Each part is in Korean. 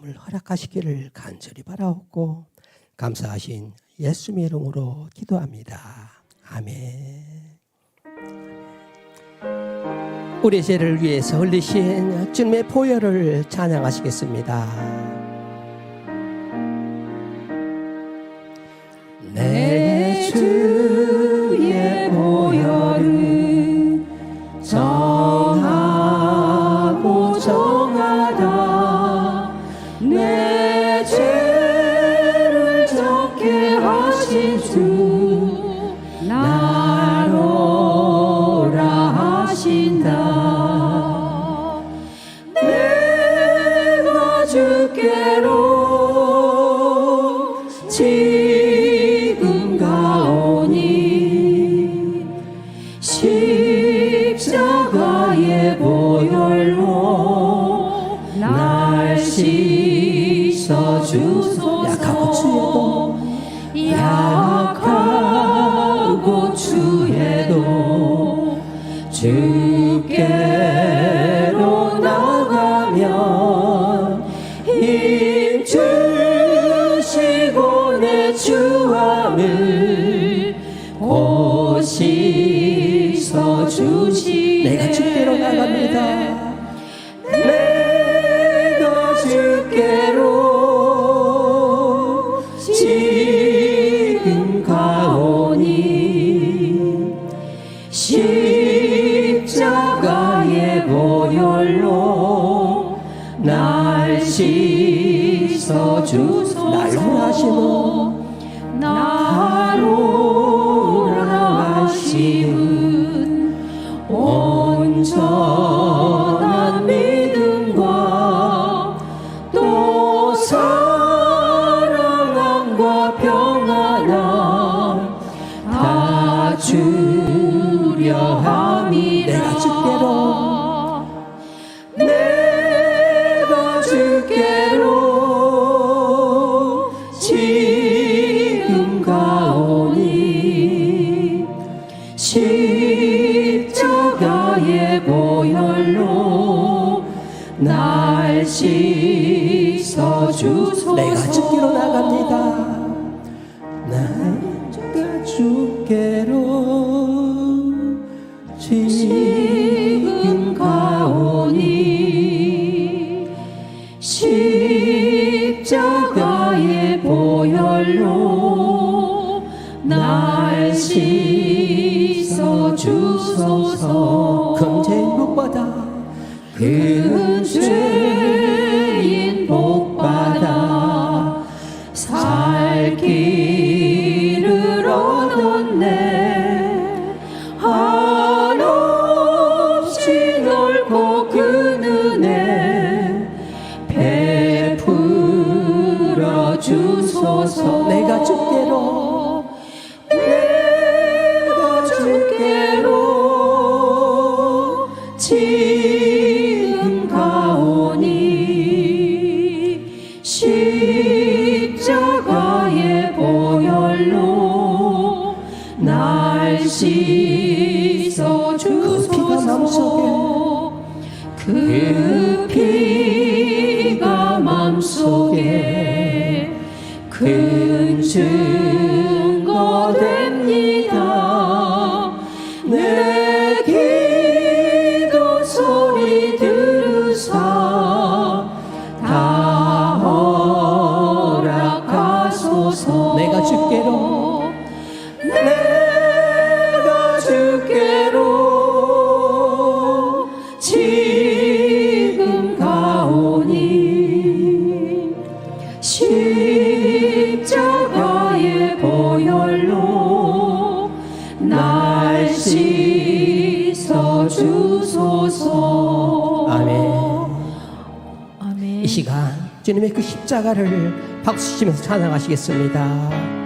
마음을 허락하시기를 간절히 바라옵고 감사하신 예수님의 이름으로 기도합니다. 아멘. 우리 죄를 위해서 흘리신 주님의 보혈을 찬양하시겠습니다. 내 네, 주. Lord, you. 주에도 주께 주 날 구하시고 나의 보혈로 날 씻어 주소서. 금죄 못 받아. 그, 그 은죄 the 시간 주님의 그 십자가를 박수치면서 찬양하시겠습니다.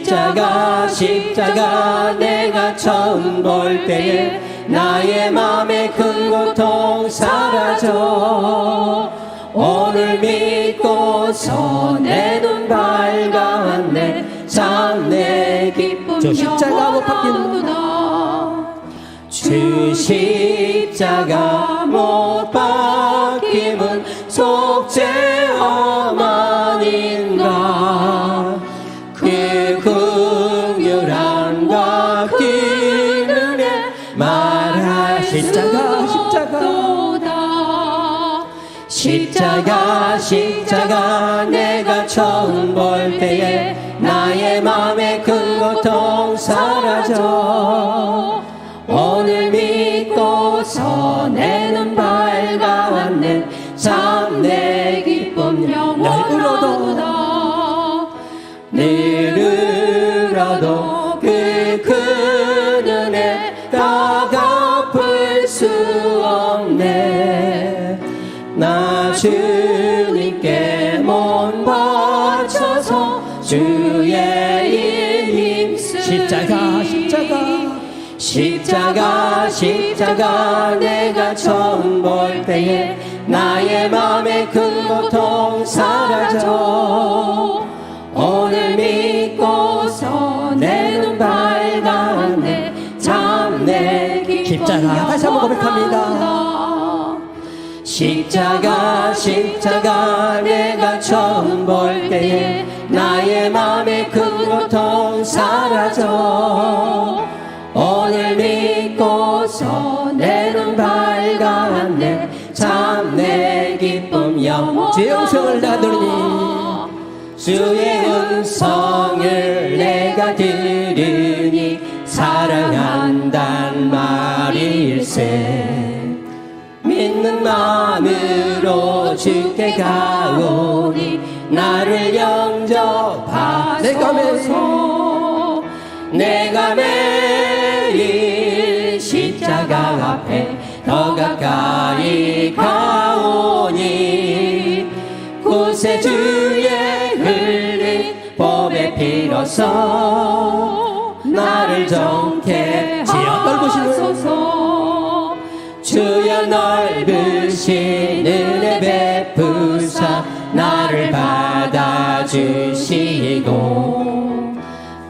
십자가 십자가 내가 처음 볼 때에 나의 마음의 큰 고통 사라져. 오늘 믿고서 내 눈 밝았네. 참내 기쁨 저 십자가 못 바뀐다 주 십자가 못 바뀜은 속죄 없 십자가 십자가. 십자가 십자가 내가 처음 볼 주님께 몸 바쳐서 주의 일 힘쓰리 십자가 십자가. 십자가 십자가 내가 처음 볼 때에 나의 맘에 큰 고통 사라져. 오늘 믿고서 내 눈 밝았네. 참내 기쁨 십자가. 다시 한번 고백합니다 십자가 십자가 내가 처음 볼 때에 나의 맘에 큰 고통 사라져. 오늘 믿고서 내눈 밝았네 참 내 기쁨 영원 영성을 나누니. 주의 음성을 내가 들으니 사랑한단 말일세 마음으로 주께 가오니 나를 영접하소서. 내가 매일 십자가 앞에 더 가까이 가오니 구세주의 흘린 법의 피로써 나를 정케 지어 주여 넓으신 은혜 베푸사 나를 받아주시고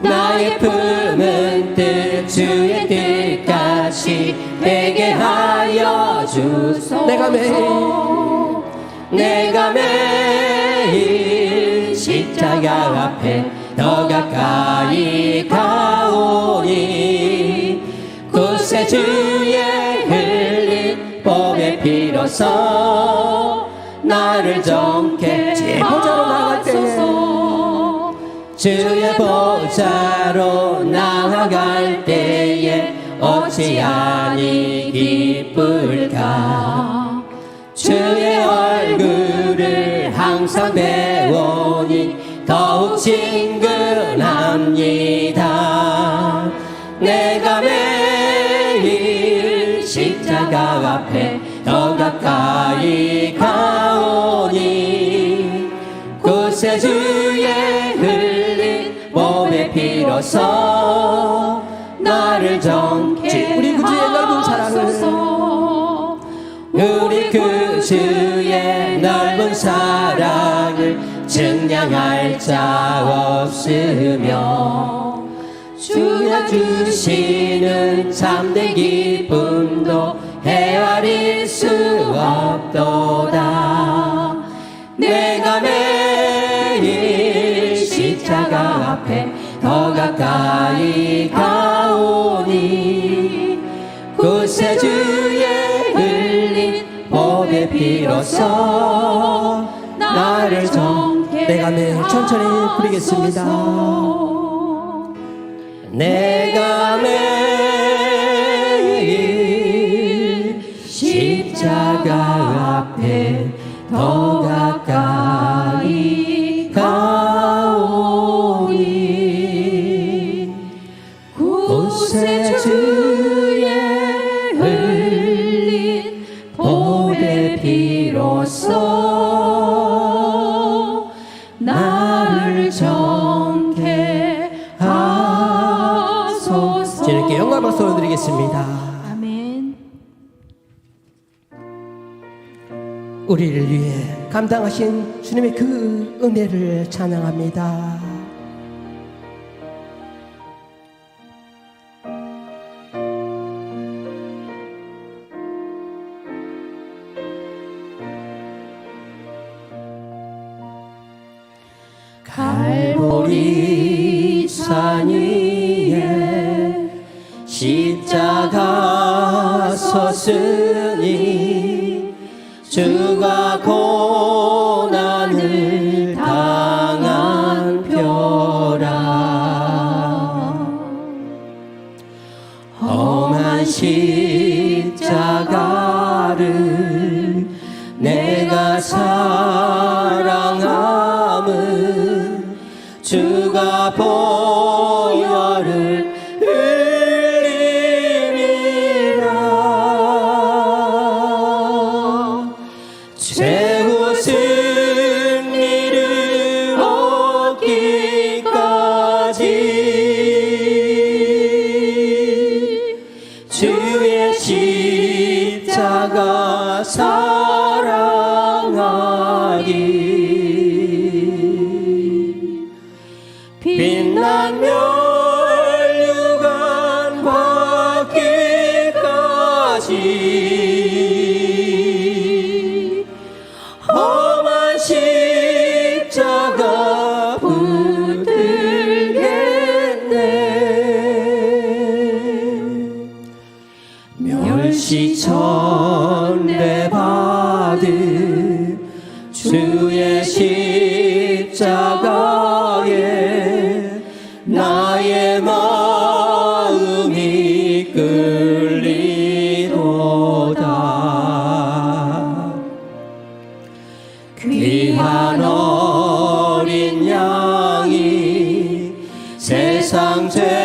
나의 품은 뜻 주의 뜻까지 되게 하여 주소서. 내가 매일 내가 매일 십자가 앞에 더 가까이 가오니 구세주 피로써 나를 정케 보좌로 나갈 때에 주의 보좌로 나아갈 때에 어찌하니 기쁠까? 주의 얼굴을 항상 배우니 더욱 친 피로써 나를 정케 우리 그 주의 넓은 사랑을 우리 그 주의 넓은 사랑을 증량할 자 없으며 주가 주시는 참된 기쁨도 헤아릴 수 없도다. 내가 매 더 가까이 가오니 구세주의 흘린 법의 피로써 나를 정케 내가 매일 천천히 부르겠습니다. 내가 매일 십자가 앞에 더 박수 드리겠습니다. 아멘. 우리를 위해 감당하신 주님의 그 은혜를 찬양합니다. 십자가 섰으니 주가 고 것이 mountain.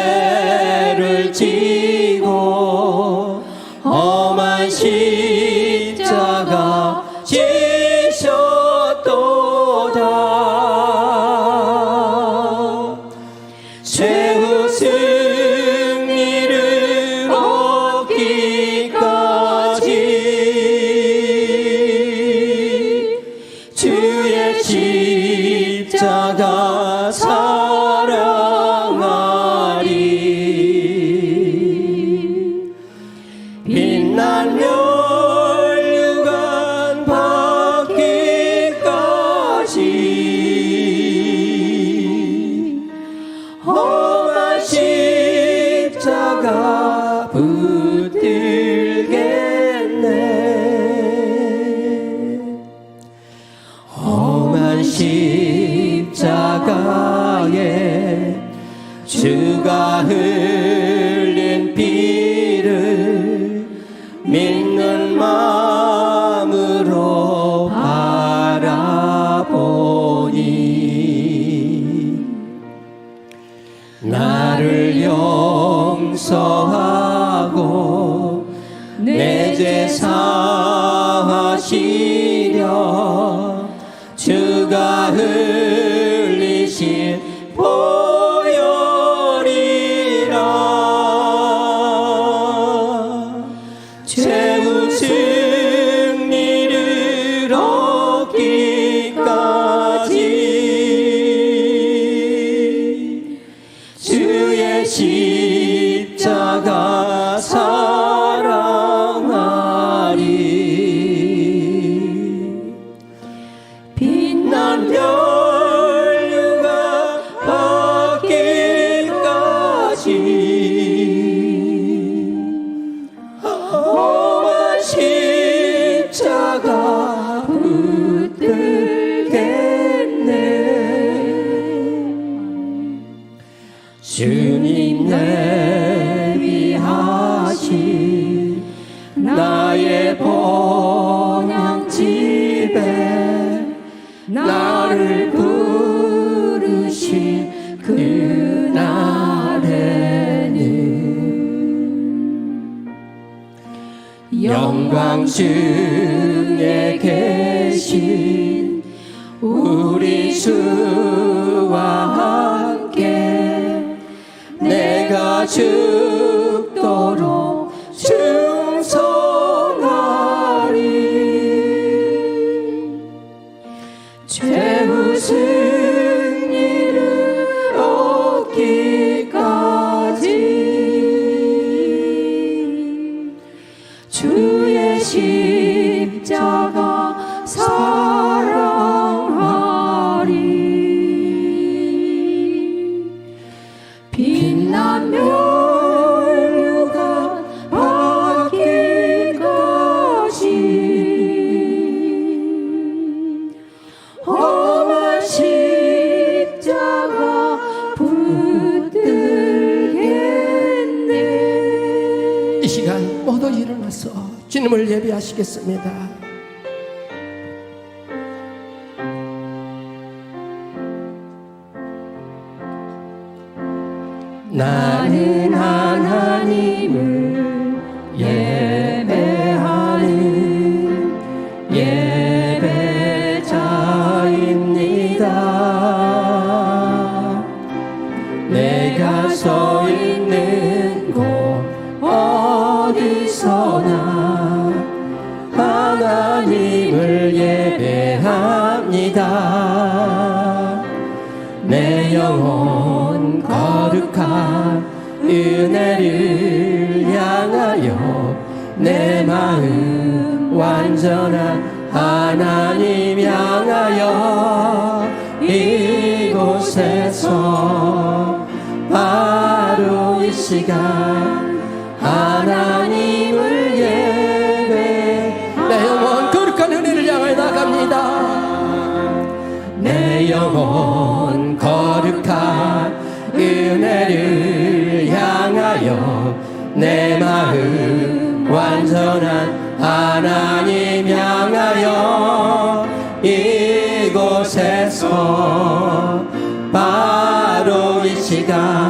明 주님 내비하신 나의 본향집에 나를 부르신 그날에는 영광 주 God, you. 주님을 예배하시겠습니다. 곳에서 바로 이 시간 te dá.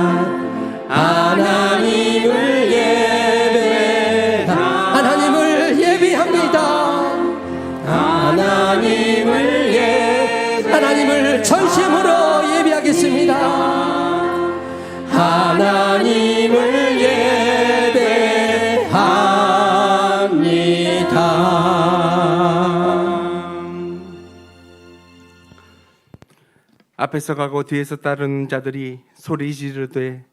앞에서 가고 뒤에서 따르는 자들이 소리 지르되